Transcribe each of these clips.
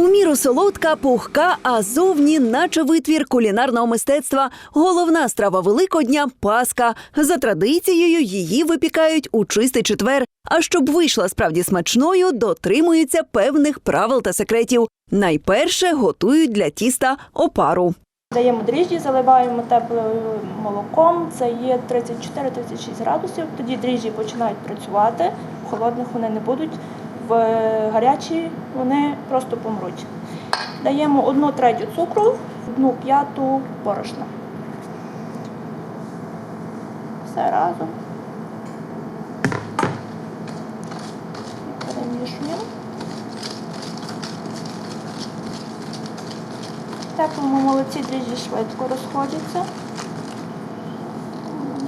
У міру солодка, пухка, а зовні, наче витвір кулінарного мистецтва. Головна страва Великодня паска. За традицією її випікають у чистий четвер. А щоб вийшла справді смачною, дотримуються певних правил та секретів. Найперше готують для тіста опару. Даємо дріжджі, заливаємо теплим молоком. Це є 34-36 градусів. Тоді дріжджі починають працювати. Холодних вони не будуть. Гарячі вони просто помруть. Даємо одну третю цукру, одну п'яту борошна. Все разом. І Перемішуємо. Теплому молоці дріжджі швидко розходяться.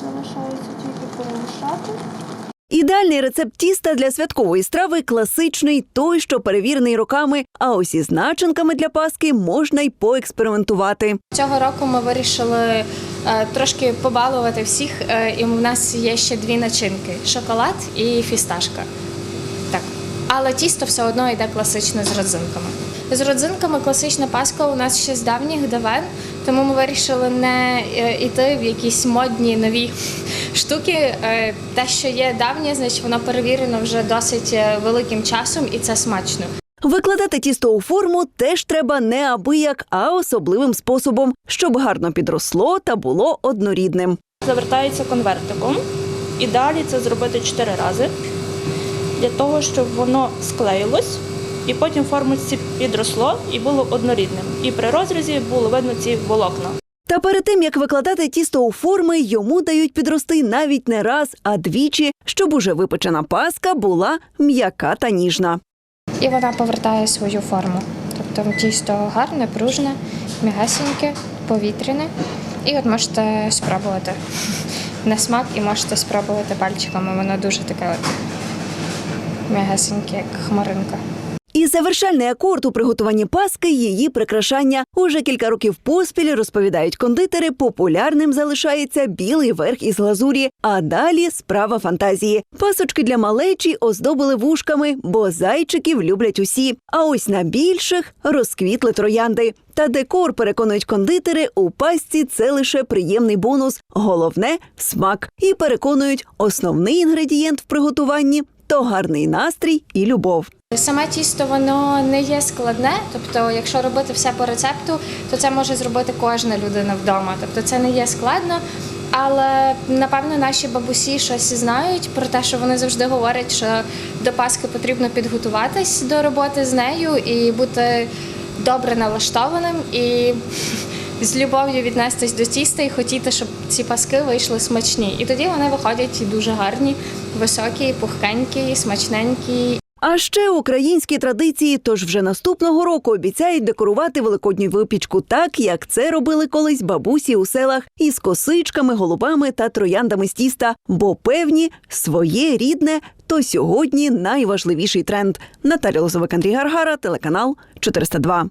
Залишається тільки перемішати. Ідеальний рецепт тіста для святкової страви класичний, той, що перевірений роками. А ось із начинками для паски можна й поекспериментувати. Цього року ми вирішили е, трошки побалувати всіх, е, і в нас є ще дві начинки: шоколад і фісташка. Так. Але тісто все одно йде класичне з родзинками. З родзинками класична паска у нас ще з давніх давен, тому ми вирішили не е, йти в якісь модні нові штуки. Е, Те, що є давнє, значить воно перевірено вже досить е, великим часом, і це смачно. Викладати тісто у форму теж треба не абияк, а особливим способом, щоб гарно підросло та було однорідним. Завертається конвертиком. І далі це зробити 4 рази для того, щоб воно склеїлось і потім в формочці підросло і було однорідним. І при розрізі було видно ці волокна. Та перед тим як викладати тісто у форми, йому дають підрости навіть не раз, а двічі, щоб уже випечена паска була м'яка та ніжна. І вона повертає свою форму. Тобто тісто гарне, пружне, м'ягесеньке, повітряне. І от можете спробувати на смак і можете спробувати пальчиками. Воно дуже таке от м'ягесеньке, як хмаринка. Завершальний акорд у приготуванні паски її прикрашання. Уже кілька років поспіль розповідають кондитери. Популярним залишається білий верх із глазурі. А далі справа фантазії. Пасочки для малечі оздобили вушками, бо зайчиків люблять усі. А ось на більших розквітли троянди. Та декор переконують кондитери у пасці це лише приємний бонус. Головне смак. І переконують, основний інгредієнт в приготуванні то гарний настрій і любов. Саме тісто воно не є складне, тобто, якщо робити все по рецепту, то це може зробити кожна людина вдома. Тобто це не є складно. Але напевно наші бабусі щось знають про те, що вони завжди говорять, що до Пасхи потрібно підготуватись до роботи з нею і бути добре налаштованим і з любов'ю віднестись до тіста і хотіти, щоб ці паски вийшли смачні. І тоді вони виходять дуже гарні, високі, пухкенькі, смачненькі А ще українські традиції, тож вже наступного року обіцяють декорувати великодню випічку так, як це робили колись бабусі у селах із косичками, голубами та трояндами з тіста. Бо певні своє рідне то сьогодні найважливіший тренд. Наталя Лозовик, Андрій Гаргара, телеканал 402.